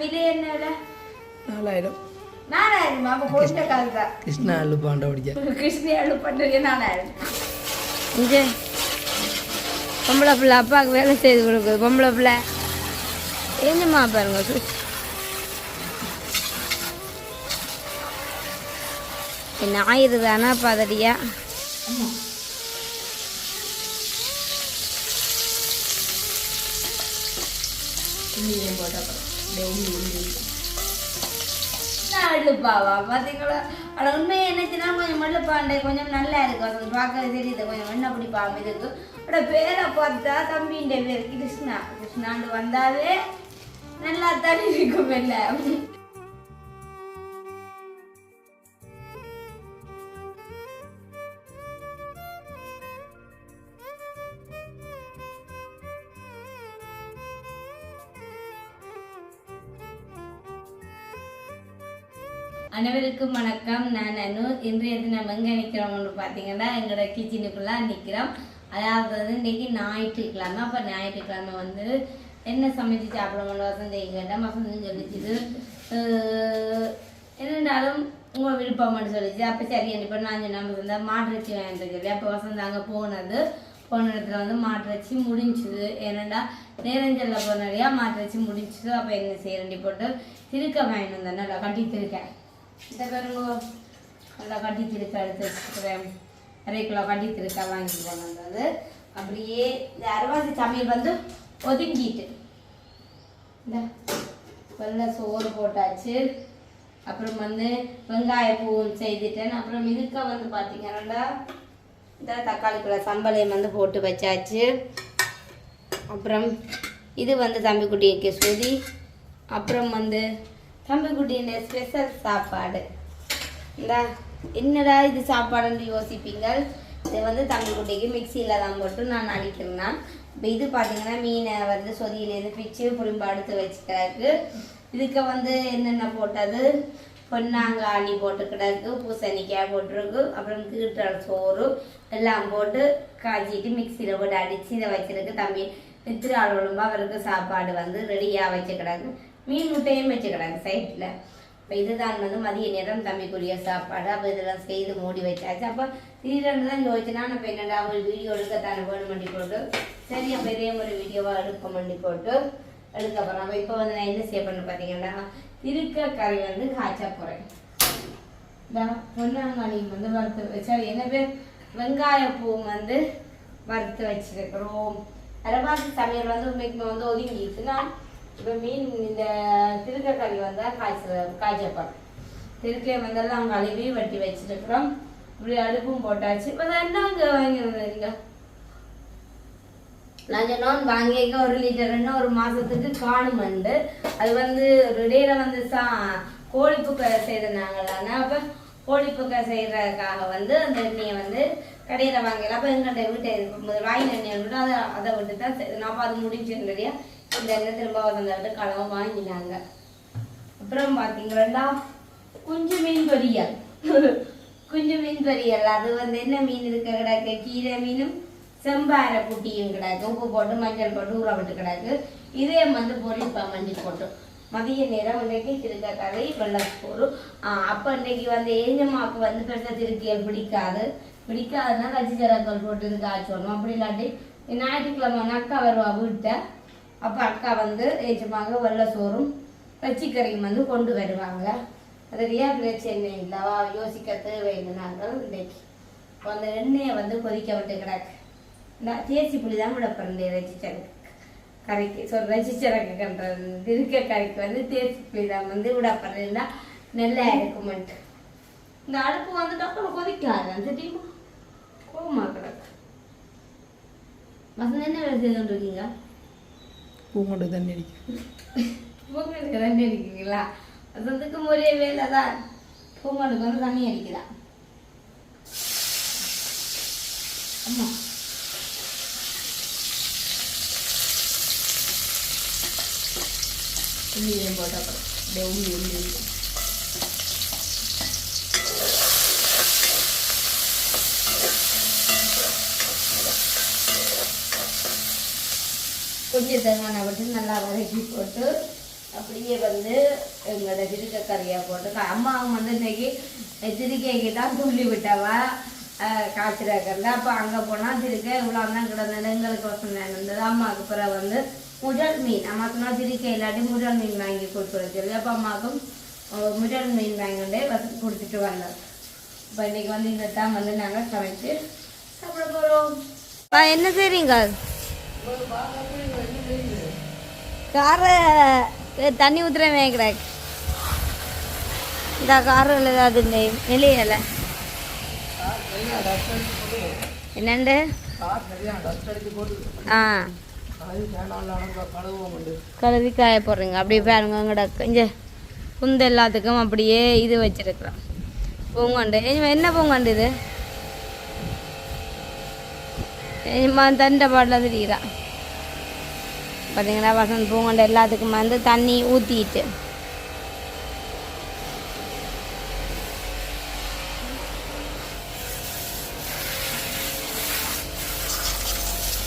விலை என்ன விலை நாலாயிரம் நாலாயிரமா அப்போ போட்ட காசு தான் கிருஷ்ணா அள்ளு பாண்ட பிடிக்க கிருஷ்ணி அழு பண்ணுறது நாலாயிரம் இங்கே பொம்பளை பிள்ளை அப்பாவுக்கு வேலை செய்து கொடுக்குது பொம்பளை பிள்ளை என்னம்மா பாருங்க என்ன ஆயிருதானா பாதடியா அடுப்பாவா பார்த்தீங்களா ஆனால் உண்மையை என்னச்சுன்னா கொஞ்சம் மல்லுப்பாண்டை கொஞ்சம் நல்லா இருக்கும் அது பார்க்க தெரியுது கொஞ்சம் வெண்ண பிடிப்பாம இருக்கு அட பேரை பார்த்தா தம்பின்ற பேர் கிருஷ்ணா கிருஷ்ணாண்டு வந்தாவே நல்லா தான் இருக்கும் என்ன அனைவருக்கும் வணக்கம். நான் அனு. இன்றைய தினம் எங்கே நிற்கிறோம்னு பார்த்தீங்கன்னா எங்களோட கிச்சனுக்குள்ளே நிற்கிறோம் அதாவது வந்து இன்றைக்கி ஞாயிற்றுக்கிழமை. அப்போ ஞாயிற்றுக்கிழமை வந்து என்ன சமைச்சு சாப்பிடணும் வசந்தி கேட்டால் வசந்தி சொல்லிச்சுது அஹ், உங்கள் விருப்பம்னு சொல்லிச்சு. அப்போ சரி இப்போ நான் சொன்ன வசந்தா மாட்டிறச்சி வாங்கிட்டு சொல்லி அப்போ வசந்தா அங்கே போனது. போன இடத்துல வந்து மாட்டிறச்சி முடிஞ்சுது. ஏன்னாண்டா நேரஞ்சல்ல போனடியா மாட்டிறச்சி முடிஞ்சுது. அப்போ என்ன செய்யறண்டி போட்டு திருக்க வாங்கிட்டு வந்தேன். நல்லா கட்டி திருக்கேன் இந்த பாருங்க. நல்லா கட்டி திருக்க எடுத்து வச்சுக்கிறேன். அரை கிலோ கட்டி திருக்க வாங்கி கொண்டு வந்தது அப்படியே இந்த அரைவாசி சமையல் வந்து ஒதுங்கிட்டு. இந்த வெள்ளை சோறு போட்டாச்சு. அப்புறம் வந்து வெங்காய பூ செய்துட்டேன். அப்புறம் இதுக்க வந்து பார்த்தீங்கன்னா இந்த தக்காளி பழ சம்பளையும் வந்து போட்டு வச்சாச்சு. அப்புறம் இது வந்து தம்பிக்குட்டிக்கு சுதி. அப்புறம் வந்து தம்பிக்குட்டியின் ஸ்பெஷல் சாப்பாடு. இந்த என்னடா இது சாப்பாடுன்னு யோசிப்பீங்க? இது வந்து தம்பிக்குட்டிக்கு மிக்சியில் தான் போட்டு நான் அடிக்கிறேன்னா இப்போ இது பார்த்தீங்கன்னா மீனை வந்து சொதியிலேருந்து பிச்சு புளிம்பு அடுத்து வச்சுக்கிறாக்கு இதுக்கு வந்து என்னென்ன போட்டது? பொன்னாங்காணி போட்டு கிடக்கு பூசணிக்காய் போட்டிருக்கு அப்புறம் கீட்டல் சோறு எல்லாம் போட்டு காய்ச்சிட்டு மிக்சியில் போட்டு அடித்து இதை வச்சிருக்கு தம்பி. நித்திராள் ஒழும்பா அவருக்கு சாப்பாடு வந்து ரெடியாக வச்சு கிடக்கு மீன் முட்டையும் வச்சுக்கிறாங்க சைட்டில் இப்போ இதுதான் வந்து மதிய நேரம் தம்பிக்குரிய சாப்பாடு. அப்போ இதெல்லாம் செய்து மூடி வச்சாச்சு. அப்போ திடீரென்று தான் யோசிச்சுனா. நம்ம என்னடா ஒரு வீடியோ எடுக்க தானே வேணும் பண்ணி போட்டு. சரி அப்போ இதே ஒரு வீடியோவாக எடுக்க பண்ணி போட்டு எடுக்க போகிறோம் அப்போ இப்போ வந்து நான் என்ன செய்ய பண்ண பார்த்தீங்கன்னா இருக்க கறி வந்து காய்ச்ச போகிறேன் இந்த பொன்னாங்கண்ணி வந்து வறுத்து வச்சா என்ன பேர் வெங்காய பூ வந்து வறுத்து வச்சிருக்கிறோம். அரபாசி சமையல் வந்து உண்மைக்கு வந்து ஒதுங்கிட்டு நான் இப்போ மீன் இந்த திருக்கக்கறி வந்தால் காய்ச்ச காய்ச்சப்படும் திருக்கையை வந்தெல்லாம் கழுவி வெட்டி வச்சிருக்கிறோம். இப்படி அடுப்பும் போட்டாச்சு. இப்போ என்னங்க வாங்கியிருந்தீங்க நான் சொன்னோம் வாங்கிக்க ஒரு லிட்டர்னு ஒரு மாசத்துக்கு காணுமண்டு அது வந்து ஒரு இடையில வந்து சா கோழிப்புக்கை செய்திருந்தாங்களான்னா அப்ப கோழிப்புக்கை செய்யறதுக்காக வந்து அந்த எண்ணெயை வந்து கடையில் வாங்கலாம் அப்போ எங்கள்கிட்ட வீட்டை வாங்கின எண்ணெய் விட்டு அதை அதை விட்டு தான் நான் அது முடிஞ்சு இந்த எண்ணெய் திரும்ப வந்த விட்டு வாங்கினாங்க. அப்புறம் பாத்தீங்கன்னா குஞ்சு மீன் பொரியல். குஞ்சு மீன் பொரியல். அது வந்து என்ன மீன் இருக்க கிடக்கு? கீரை மீனும் செம்பார குட்டியும் கிடக்கு. உப்பு போட்டு மஞ்சள் போட்டு ஊற விட்டு கிடக்கு. இதே வந்து பொரிப்பா மஞ்சள் போட்டு. மதிய நேரம் இன்றைக்கு திருக்க கறி வெள்ளப்போரு அப்போ இன்றைக்கு வந்து ஏஞ்சம்மாவுக்கு வந்து பெருசாக திருக்கியல் பிடிக்காது. பிடிக்காதுன்னா கச்சி சரக்கல் போட்டு இது காய்ச்சணும் அப்படி இல்லாட்டி ஞாயிற்றுக்கிழமை அக்கா வருவா வீட்டை அப்போ அக்கா வந்து நிஜமாக வெள்ள சோறும் பச்சிக்கறியும் வந்து கொண்டு வருவாங்க. அது பிரச்சனை இல்லவா யோசிக்க தேவையில்லை. நாங்கள் இன்றைக்கு இப்போ அந்த எண்ணெயை வந்து கொதிக்க விட்டு கிடக்கு. நான் தேசி புளி தான் விட பிறந்தேன். ரசிச்சருக்கு கறிக்கு ஸோ ரசிச்சரக்குன்ற இருக்க கறிக்கு வந்து தேசி புளி தான் வந்து விட பிறந்தா நல்லா இருக்குமென்ட்டு. இந்த அடுப்பு வந்து டக்குனு கொதிக்காது. தெரியுமா? கோமா கிடக்கு. வசந்த என்ன வேலை செய்துட்டு இருக்கீங்க? பூங்கொண்டு தண்ணி அடிக்கும் உங்களுக்கு தண்ணி அடிக்கிறீங்களா வசந்துக்கு ஒரே வேலை தான் பூமாட்டுக்கு வந்து தண்ணி அடிக்கலாம் அம்மா உள்ளியும் போட்ட அப்புறம் அப்படியே உள்ளி உள்ளி கொஞ்சம் தேங்காய் விட்டு நல்லா வதக்கி போட்டு அப்படியே வந்து எங்களோட திருக்க கறியை போட்டு க- அம்மா வந்து இன்னைக்கு திருக்கைக்கு தான் துள்ளி விட்டவா காய்ச்சிருக்கிறது அப்போ அங்கே போனால் திருக்க இவ்வளோ தான் கிடந்தது எங்களுக்கு இருந்தது. அம்மாவுக்கு பிறகு வந்து முதல் மீன். அம்மா சொன்னால் திருக்கை இல்லாட்டி முதல் மீன் வாங்கி கொடுத்துட சொல்லி அப்போ அம்மாவுக்கும் முதல் மீன் வாங்கிட்டு வசதி கொடுத்துட்டு வந்தோம் இப்போ இன்னைக்கு வந்து இந்த தான் வந்து நாங்கள் சமைச்சு சாப்பிட போகிறோம் என்ன செய்றீங்க? காரை தண்ணி ஊற்றுறவே கிடக்கு. இந்த காரில் ஏதாவது வெளியில. என்னண்டு? ஆ. கழுவி காய போடுறீங்க. அப்படியே பாருங்க கிடக்கு. இங்கே குந்த எல்லாத்துக்கும் அப்படியே இது வச்சிருக்கிறோம். பூங்கண்டு. ஏம்மா, என்ன பூங்கண்டு இது? ஏம்மா, தண்டை பாட்டில் தெரியுறா பார்த்தீங்களா வசந்த் பூங்கண்டு எல்லாத்துக்கும் வந்து தண்ணி ஊற்றிட்டு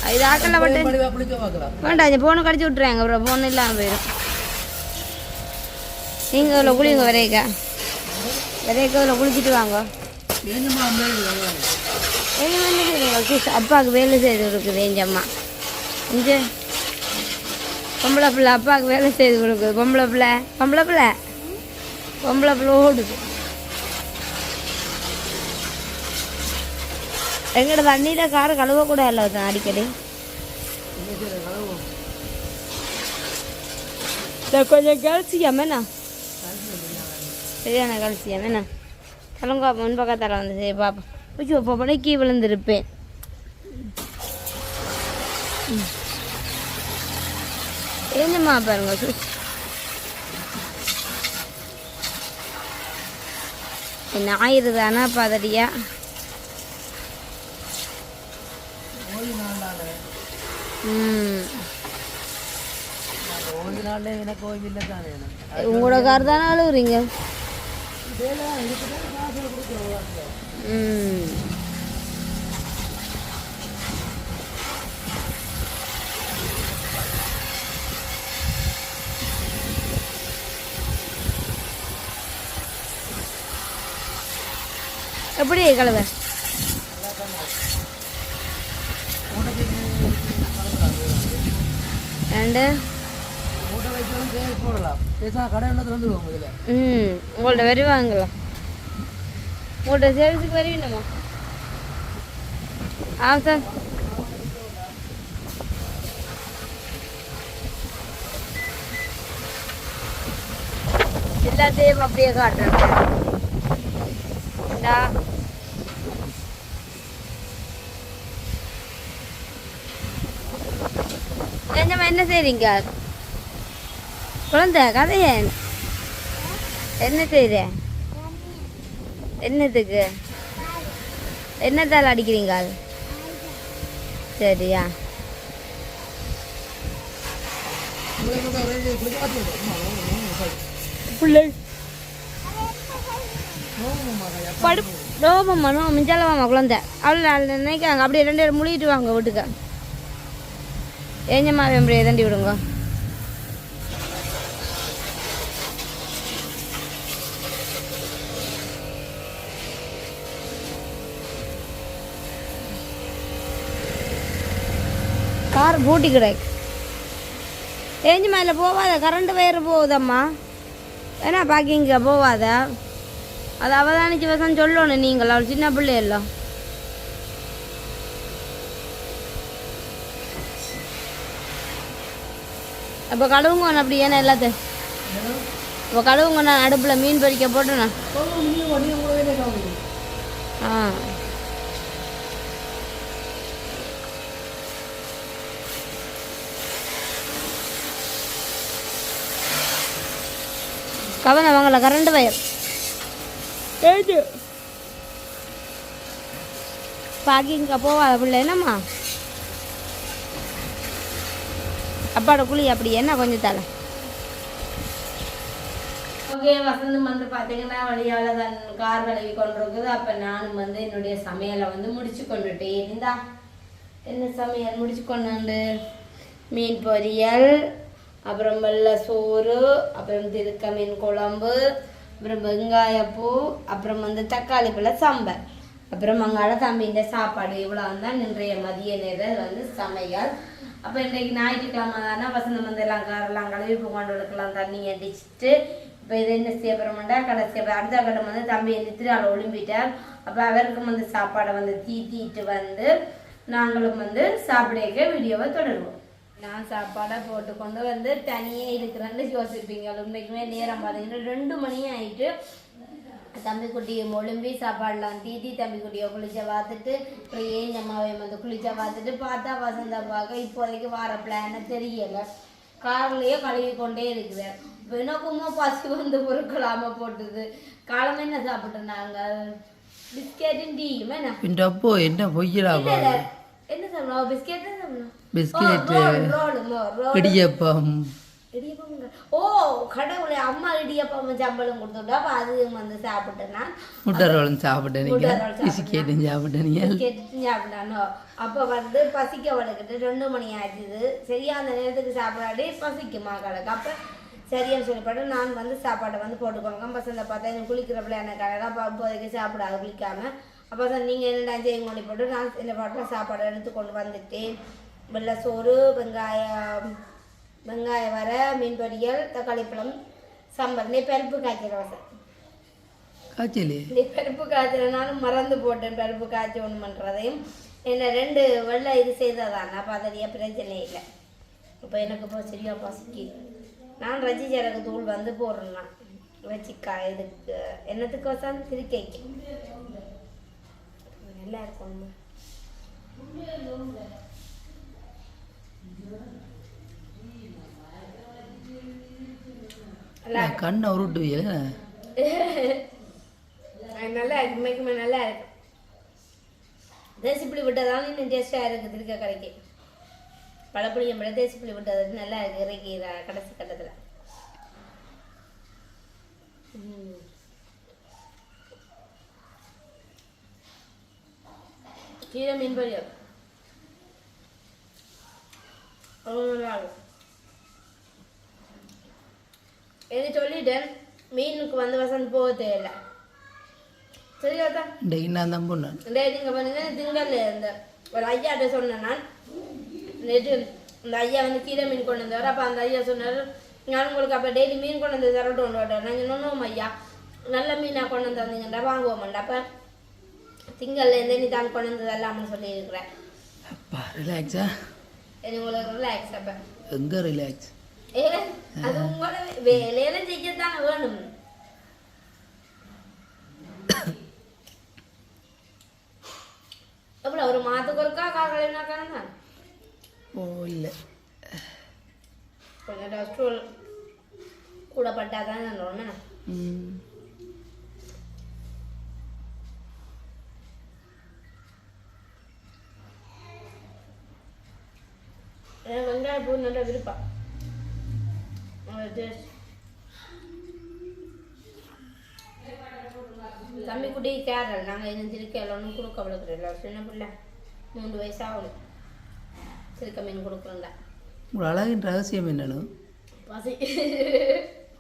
இது பட்டு வேண்டாம் இந்த ஃபோனை கடிச்சு விட்றாங்க அப்புறம் ஃபோன் இல்லாமல் போயிடும் நீங்கள் இவ்வளோ குளிங்க வரையக்கா வரையக்கா இவ்வளோ குளிச்சுட்டு வாங்க. அப்பாவுக்கு வேலை செய்து கொடுக்குது எஞ்சம்மா இங்கே. பொம்பளை பிள்ளை அப்பாவுக்கு வேலை செய்து கொடுக்குது. பொம்பளை பிள்ளை பொம்பளை பிள்ளை. பொம்பளை பிள்ளை ஓடுது. எங்கட தண்ணியில் காரை கழுவக்கூட இல்லை அடிக்கடி. கொஞ்சம் கழிச்சிக்காம என்ன? சரியான கழிச்சிக்காம என்ன? முன் முன்பக்கத்தால் வந்து சரி பாப்போம். ஐயோ இப்போ படைக்கி விழுந்திருப்பேன். என்னம்மா பாருங்க சுவிட்ச் என்ன ஆயிருதானா பாதடியா ஓய்வு நாள் தானே ம் என்னம்மா பாருங்க. ஞாயிறு தானே பாதடியா? உங்களோட கார் தானே அழுகுறீங்க ம் எப்படி கழுவ ரெண்டு மூட்டை வைக்கணும் தேவை போடலாம் பேசா கடை உள்ளது வந்துடுவோம் இதில் ம் உங்கள்ட்ட வருவாங்களா உங்கள்ட்ட சர்வீஸுக்கு வருவீங்கம்மா ஆ சார். எல்லாத்தையும் அப்படியே காட்டுறேன். இந்தா. என்னம்மா என்ன செய்றீங்க குழந்தை கதைய என்ன செய்ற என்னத்துக்கு என்னத்தால் அடிக்கிறீங்க சரியா பிள்ளை படு ரோமம்மா மிஞ்சால வாங்க குழந்தை. அவ்வளோ நினைக்காங்க அப்படியே ரெண்டு பேரும் முழிட்டு வாங்க வீட்டுக்கு. ஏஞ்சம்மா வெம்படியை தண்டி விடுங்க. கார் பூட்டி கிடைக்கு. ஏஞ்சி இல்லை போவாத? கரண்ட் வயர் போகுதம்மா. ஏன்னா பார்க்கிங்க போவாத? அது அவதானிச்சு வசம் சொல்லணும் நீங்கள் அவள் சின்ன பிள்ளை எல்லாம் அப்போ கழுவுங்க நான் அப்படி ஏன்னா எல்லாத்தையும் இப்போ கழுவுங்க நான் அடுப்பில் மீன் பொரிக்க போட்டுண்ணா ஆ. கவன வாங்கல கரண்ட் வயர். ஏது பாக்கிங்க போவாத பிள்ளை என்னம்மா? அப்பாட குழி அப்படி என்ன கொஞ்சம் தலை ஓகே வசந்தம் வந்து பார்த்தீங்கன்னா வழியால் தன் கார் கழுவி கொண்டிருக்குது. அப்போ நானும் வந்து என்னுடைய சமையலை வந்து முடிச்சு கொண்டுட்டேன். இருந்தா என்ன சமையல்? முடிச்சு கொண்டு வந்து மீன் பொரியல் அப்புறம் வெள்ளை சோறு அப்புறம் திருக்க மீன் குழம்பு அப்புறம் வெங்காயப்பூ அப்புறம் வந்து தக்காளி பழ சாம்பார். அப்புறம் மங்காள தம்பின்ற சாப்பாடு இவ்வளோ தான் இன்றைய மதிய நேரம் வந்து சமையல். அப்போ இன்றைக்கு ஞாயிற்றுக்கிழமை தானே வசந்த மந்தெல்லாம் எல்லாம் காரெல்லாம் கழுவி கொண்டு தண்ணி அடிச்சுட்டு இப்போ இது என்ன செய்ய போகிறோம்டா கடைசி அடுத்த கட்டம் வந்து தம்பி நித்திரால் ஒளிம்பிட்டார். அப்போ அவருக்கும் வந்து சாப்பாடை வந்து தீத்திட்டு வந்து நாங்களும் வந்து சாப்பிடக்க வீடியோவை தொடருவோம். நான் சாப்பாடை போட்டு கொண்டு வந்து தனியே இருக்கிறேன்னு யோசிப்பீங்க. உண்மைக்குமே நேரம் பார்த்தீங்கன்னா ரெண்டு மணி ஆயிட்டு தம்பி குட்டியை மொழும்பி சாப்பாடெலாம் தீத்தி தம்பி குட்டியை குளிச்ச பார்த்துட்டு அப்புறம் ஏன் அம்மாவையும் வந்து குளிச்ச பார்த்துட்டு பார்த்தா வசந்த பார்க்க இப்போதைக்கு வர பிளான தெரியலை. கார்லயே கழுவி கொண்டே இருக்குது இப்போ எனக்குமோ பசி வந்து பொருட்களாம போட்டுது. காலம் என்ன சாப்பிட்டோம் நாங்க பிஸ்கெட்டும் டீயும் என்ன? என்ன பொய்யலா இல்ல, இல்ல. என்ன சாப்பிடணும் பிஸ்கெட் தான் பிஸ்கெட் இடியப்பம் இடியப்பம்ங்க ஓ கடவுளே அம்மா இடியப்பம் சம்பளம் கொடுத்துட்டா அப்ப அது வந்து சாப்பிட்டேன் நான் முட்டை ரோலும் சாப்பிட்டேன் நீங்கள் பிஸ்கெட்டும் சாப்பிட்டேன் நீங்கள் சாப்பிட்டானோ அப்போ வந்து பசிக்க வளர்க்கிட்டு ரெண்டு மணி ஆயிடுது சரியா அந்த நேரத்துக்கு சாப்பிடாடி பசிக்குமா கலக்கு அப்போ சரியான்னு சொல்லிப்பட்டு நான் வந்து சாப்பாடை வந்து போட்டுக்கோங்க பசங்க பார்த்தா எனக்கு குளிக்கிற பிள்ளையான கலக்கு அப்போ அப்போதைக்கு சாப்பிடாது குளிக்காம அப்போ சார் நீங்கள் என்னடா செய்யுங்க கொண்டு போட்டு நான் இந்த பாட்டில் சாப்பாடு எடுத்து கொண்டு வந்துட்டேன். வெள்ளை சோறு வெங்காயம் வெங்காயம் வர மீன் பொரியல் தக்காளி பழம் சாம்பார். நீ பருப்பு காய்க்கிற வசம். காய்ச்சலே? நீ பருப்பு காய்ச்சலனாலும் மறந்து போட்டேன். பருப்பு காய்ச்சி ஒன்று பண்ணுறதையும் என்ன ரெண்டு வெள்ளை இது செய்ததான் அப்போ அதறிய பிரச்சனை இல்லை. இப்போ எனக்கு இப்போ சரியா பசிக்கு. நான் ரஜி ஜரகு தூள் வந்து போடுறேன் நான். ரஜிக்கா இதுக்கு என்னத்துக்கு வசாந்து திருக்கைக்கு. நல்லா இருக்கும் நல்லா கண்ணை உருட்டுவியல அது நல்லா இருக்கு உண்மைக்குமே நல்லா இருக்கு. தேசிப்புளி விட்டதாலும் இன்னும் டேஸ்டாக இருக்குது திருக்க கடைக்கு. பழப்புளியம் விட தேசிப்புளி விட்டது நல்லா இருக்கு இறக்கி கடைசி கட்டத்தில். கீரை மீன் பொரியல் இது சொல்லிட்டேன் மீனுக்கு வந்து வசந்த் போக தேவையில்லை. சரியா தான் இன்றைக்கு நான் தான் பொண்ணு இந்த நீங்க பண்ணுங்க திங்கள்ல இந்த ஒரு ஐயாட்ட சொன்னேன் நான். நேற்று இந்த ஐயா வந்து கீரை மீன் கொண்டு வந்தவர் அப்போ அந்த ஐயா சொன்னார் நான் உங்களுக்கு அப்போ டெய்லி மீன் கொண்டு வந்து தரட்டும் நாங்கள் சொன்னோம் ஐயா. நல்ல மீனாக கொண்டு வந்து வாங்குவோம்டா. அப்போ திங்கள்ல இருந்து நீ தான் கொண்டு வந்தது எல்லாம்னு சொல்லியிருக்கிறேன். அப்பா ரிலாக்ஸா உங்களுக்கு ரிலாக்ஸ் அப்போ. எங்கே ரிலாக்ஸ் ஏ அது உங்களோட வேலையில செய்யத்தானே வேணும். எவ்வளோ ஒரு மாதத்துக்கு ஒருக்கா காக்கலைனா தான் ஓ இல்லை. கொஞ்சம் டஸ்ட்ரோல் கூட பட்டாதான் ஒன்று எனக்கு வெங்காய பூ நல்ல விருப்பம் taste. தம்பி குட்டி கேரள் நாங்கள் இன்னும் திருக்கையில் ஒன்றும் கொடுக்க வளர்க்குறோம்ல சின்ன பிள்ளை. மூன்று வயசு ஆகணும் திருக்க மீன் கொடுக்குறோம்ல உங்களோட அழகின் ரகசியம் என்னன்னு? பசி.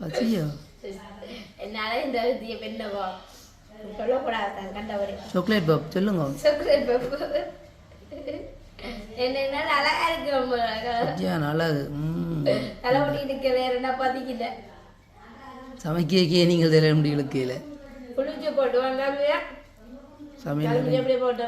பசியோ? என்னால இந்த வித்திய பெண்ணவோ சொல்லக்கூடாது கண்டபடி. சாக்லேட் பாப் சொல்லுங்க. சாக்லேட் பேப்பர் என்ன அழகா இருக்கு நல்லது ம். தலை ஒட்டிட்டு வேற என்ன பதிக்கிட்டேன் சமைக்கே நீங்கள் தெரிய முடியலுக்கு இல்லை குளிச்சு போட்டு வந்தாங்க சமையல் அப்படியே போட்டு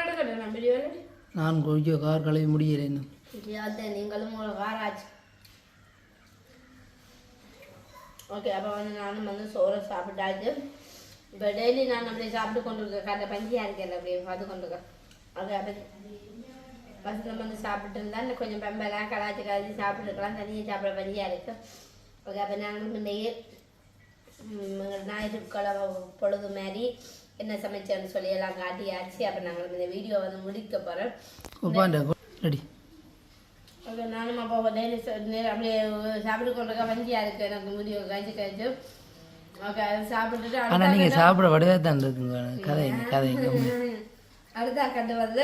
எடுக்கட்டும் நான் கொஞ்சம் கார் கழுவி முடியல இன்னும். நீங்களும் உங்களுக்கு ஆராய்ச்சி ஓகே அப்போ வந்து நானும் வந்து சோறை சாப்பிட்டாச்சு இப்போ டெய்லி நான் அப்படியே சாப்பிட்டு கொண்டு இருக்கேன் கடை பஞ்சியாக இருக்கேன் அப்படியே பார்த்து கொண்டு இருக்கேன் அது அப்போ பசங்க வந்து சாப்பிட்டு இருந்தால் கொஞ்சம் பெம்பெல்லாம் கலாச்சி கலாச்சி சாப்பிட்டுருக்கலாம். தனியாக சாப்பிட பஞ்சியாக இருக்கு ஓகே அப்போ நாங்களும் இன்னைக்கு ஞாயிற்றுக்கிழமை பொழுது மாதிரி என்ன சமைச்சேன்னு சொல்லி எல்லாம் காட்டியாச்சு அப்போ நாங்கள் இந்த வீடியோ வந்து முடிக்க போகிறோம் ஓகே நானும் அப்போ டெய்லி அப்படியே சாப்பிட்டு கொண்டு இருக்க. வஞ்சியாக இருக்குது எனக்கு முடிவு காய்ச்சி காய்ச்சி. ஓகே அது சாப்பிட்டுட்டு ஆனா அடுத்த நீங்க சாப்பிட வடிவா தான் இருக்குங்க கதைங்க கதைங்க அடுத்த கட்டு வந்து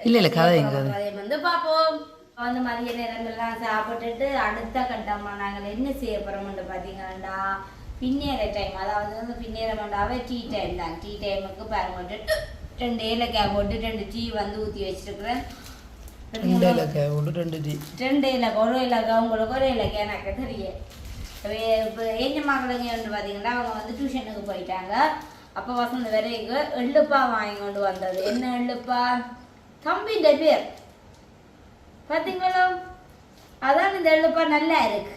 இல்ல இல்ல கதை அதை வந்து பார்ப்போம். வந்து மதிய நேரங்கள்லாம் சாப்பிட்டுட்டு அடுத்த கட்டமா நாங்கள் என்ன செய்ய போறோம்னு பார்த்தீங்கன்னா பின்னேற டைம் அதாவது வந்து பின்னேற மாட்டாவே டீ டைம் தான். டீ டைமுக்கு பாருங்க ரெண்டு ஏலக்காய் போட்டு ரெண்டு டீ வந்து ஊற்றி வச்சிருக்கிறேன். ரெண்டு இலக்காய் ஒன்று ரெண்டு டீ. ரெண்டு இலக்காய் ஒரு இலக்காய் உங்களுக்கு ஒரு இலக்காய் எனக்கு தெரியும் இப்போ ஏஞ்ச மகளுங்க வந்து பார்த்தீங்கன்னா அவங்க வந்து டியூஷனுக்கு போயிட்டாங்க. அப்போ வசந்த வரைக்கும் எள்ளுப்பா வாங்கி கொண்டு வந்தது. என்ன எள்ளுப்பா? தம்பின்ற பேர். பார்த்தீங்களோ அதான் இந்த எள்ளுப்பா நல்லா இருக்கு.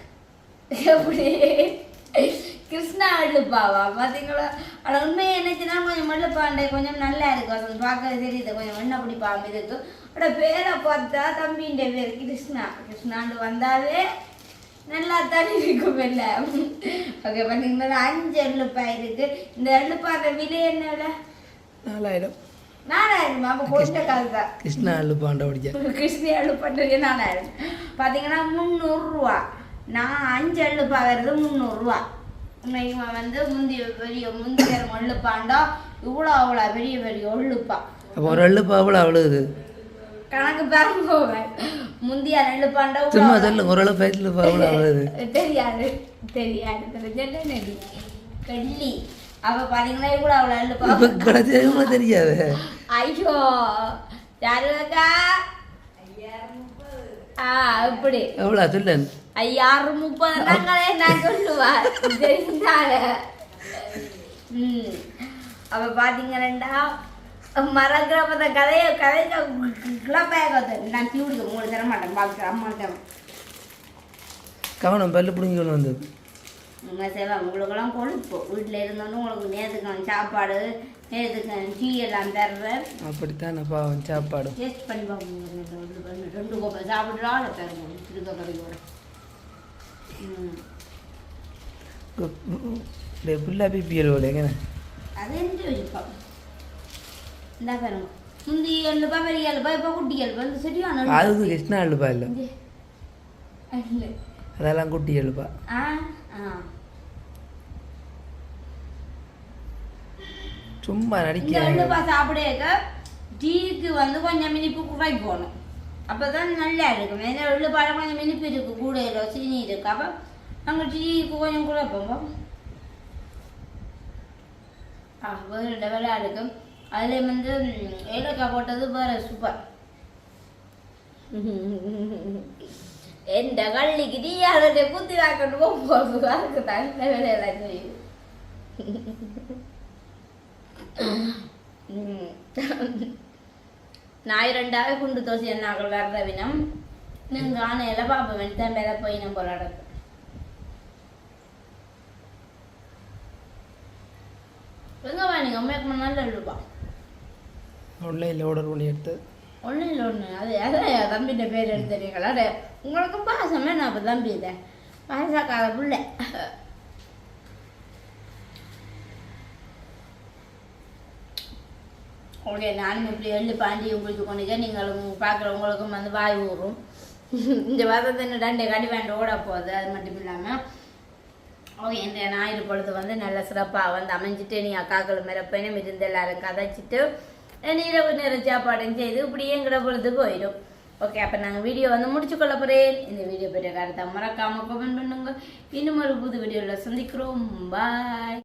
எப்படி? கிருஷ்ணா எள்ளுப்பாவா பார்த்தீங்களா ஆனால் உண்மையை என்னச்சுன்னா கொஞ்சம் எள்ளுப்பாண்டே கொஞ்சம் நல்லா இருக்கு. வசந்த் பார்க்க தெரியுது. கொஞ்சம் என்ன பிடிப்பாம இருக்கு அட பேரை பார்த்தா தம்பின்ற பேர் கிருஷ்ணா. கிருஷ்ணாண்டு வந்தாவே நல்லா தான் இருக்கும் இல்ல. ஓகே பார்த்தீங்கன்னா அஞ்சு எள்ளுப்பா இருக்கு. இந்த எள்ளுப்பாண்ட விலை என்ன விலை? நாலாயிரம். நாலாயிரமா? அப்போ கொஞ்சம் காசு தான் கிருஷ்ணா பாண்ட படிக்க. அள்ளு பண்ணுறது நாலாயிரம். பார்த்தீங்கன்னா முந்நூறுரூவா நான் அஞ்சு அள்ளு பார்க்கறது முந்நூறுரூவா இவன் வந்து முந்தைய பெரிய முந்தைய ஒள்ளுப்பாண்டா இவ்வளோ அவ்வளோ பெரிய பெரிய ஒள்ளுப்பா அப்போ ஒரு அள்ளு பாவல அவ்வளவு கணக்கு பேரம் போவேன். முந்தைய நெல்லுப்பாண்டா? சும்மா சொல்லுங்க ஒரு பயத்துல பாவல அவ்வளவு தெரியாது தெரியாது. தெரிஞ்ச நெடி கள்ளி. அவ பாத்தீங்கன்னா இவ்வளோ அவ்வளோ அள்ளுப்பா. இப்ப கிடைச்சவங்க தெரியாது? ஐயோ யாருக்கா அப்படி. எவ்வளோ சொல்லு ஐயாறு முப்பது நாங்களே நான் சொல்லுவா. தெரிஞ்சால. ம். அவ பாத்தீங்கன்னா மறக்கிறப்ப கதைய கதைக்க நான் தீவிடுது மூணு தர மாட்டேன் பார்க்குறேன் அம்மா தரம் கவனம் பல்லு பிடிங்கி கொண்டு வந்து. உங்கள் சேவை உங்களுக்கெல்லாம் கொழுப்பு. வீட்டில் இருந்தோன்னு உங்களுக்கு நேற்றுக்கான சாப்பாடு நேற்றுக்கான டீ எல்லாம் தர்றேன். அப்படித்தான் பாவம் சாப்பாடு? டேஸ்ட் பண்ணி பார்ப்போம் ரெண்டு கோப்பை சாப்பிட்றாள் தருவோம் திருக்க கடையோட ம். பிள்ளை பிபிஎல் போலேங்க அது எந்த விருப்பம் இந்த பாருங்க. முந்தி எழுபா பெரிய எழுபா இப்போ குட்டி எழுபா இந்த சரியான. அதுக்கு கிருஷ்ணா இல்லை? இங்கே. இல்லை. அதெல்லாம் குட்டி எழுப்பா ஆ ஆ. சும்மா இந்த நடிக்க எழுபா சாப்பிடக்க டீக்கு வந்து கொஞ்சம் இனிப்பு குறைக்கணும். அப்போ தான் நல்லா இருக்கும். ஏன்னா எழுபால கொஞ்சம் இனிப்பு இருக்கு கூடையில சீனி இருக்கு. அப்போ நாங்கள் டீக்கு கொஞ்சம் குறைப்போம். ஆ வேறு லெவலாக இருக்கும் அதில் வந்து ஏலக்காய் போட்டது வேறு சூப்பர் எந்த கள்ளிக்கு நீ அதோடைய குத்தி வாக்கட்டு போகுது அதுக்கு தான் வேலையெல்லாம் செய்யும் ம். ஞாயிறண்டாவே குண்டு தோசை என்னாக்கள் வர்ற வினம் நீங்கள் ஆனையில் பார்ப்போம் வெண்தான் மேலே போய் நம்ம நடக்கும் எங்க வேணுங்க அம்மையாக்கு நல்லா எழுப்பா ஆன்லைனில் ஆர்டர் பண்ணி எடுத்து. இல்லை ஒன்று அது அதான் என் தம்பிட்ட பேர் எடுத்துறீங்களா உங்களுக்கும் பாசமே நான் இப்போ தம்பி இதை? பாசக்கார பிள்ளை. ஓகே நானும் இப்படி எள்ளு பாண்டி உங்களுக்கு கொண்டு நீங்கள் பார்க்குறவங்களுக்கும் வந்து வாய் ஊறும். இந்த வாரத்தை ரெண்டு கடி வேண்ட ஓட போகுது அது மட்டும் இல்லாமல் ஓகே இந்த ஞாயிறு பொழுது வந்து நல்ல சிறப்பாக வந்து அமைஞ்சிட்டு நீ அக்காக்கள் மிரப்பையும் இருந்து எல்லாரும் கதைச்சிட்டு இரவு நேரம் சாப்பாடும் செய்து இப்படியே எங்கட பொழுது போயிடும். ஓகே அப்போ நாங்கள் வீடியோ வந்து முடிச்சு கொள்ள போகிறேன் இந்த வீடியோ பற்றிய கருத்தை மறக்காமல் கமெண்ட் பண்ணுங்க. இன்னும் ஒரு புது வீடியோவில் சந்திக்கிறோம். பாய்